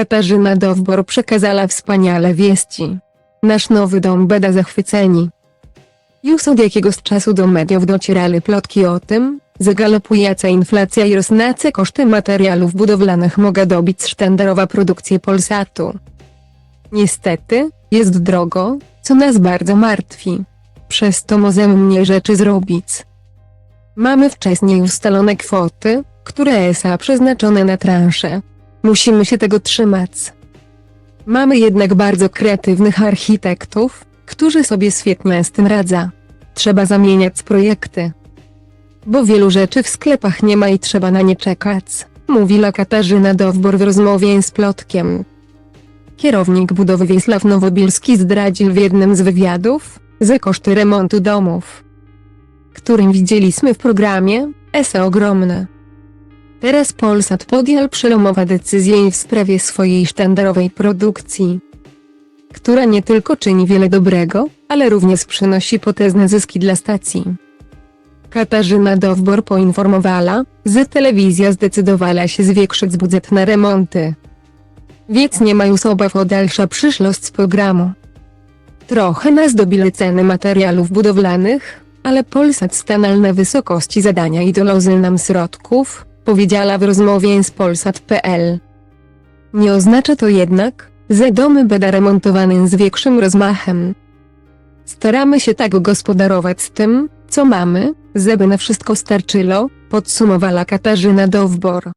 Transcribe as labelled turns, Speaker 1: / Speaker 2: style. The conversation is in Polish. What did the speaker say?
Speaker 1: Katarzyna Dowbor przekazała wspaniale wieści. Nasz nowy dom beda zachwyceni. Już od jakiegoś czasu do mediów docierały plotki o tym, że galopująca inflacja i rosnące koszty materiałów budowlanych mogą dobić sztandarowa produkcję Polsatu. Niestety, jest drogo, co nas bardzo martwi. Przez to możemy mniej rzeczy zrobić. Mamy wcześniej ustalone kwoty, które są przeznaczone na transze. Musimy się tego trzymać. Mamy jednak bardzo kreatywnych architektów, którzy sobie świetnie z tym radzą. Trzeba zamieniać projekty. Bo wielu rzeczy w sklepach nie ma i trzeba na nie czekać, mówiła Katarzyna Dowbor w rozmowie z Plotkiem. Kierownik budowy Wiesław Nowobilski zdradził w jednym z wywiadów, że koszty remontu domów, którym widzieliśmy w programie, są ogromne. Teraz Polsat podjął przełomowa decyzję w sprawie swojej sztandarowej produkcji, która nie tylko czyni wiele dobrego, ale również przynosi potężne zyski dla stacji. Katarzyna Dowbor poinformowała, że telewizja zdecydowała się zwiększyć budżet na remonty. Więc nie ma już obaw o dalsza przyszłość programu. Trochę nas dobile ceny materiałów budowlanych, ale Polsat stanął na wysokości zadania i doloży nam środków, powiedziała w rozmowie z Polsat.pl. Nie oznacza to jednak, że domy będą remontowane z większym rozmachem. Staramy się tak gospodarować z tym, co mamy, żeby na wszystko starczyło, podsumowała Katarzyna Dowbor.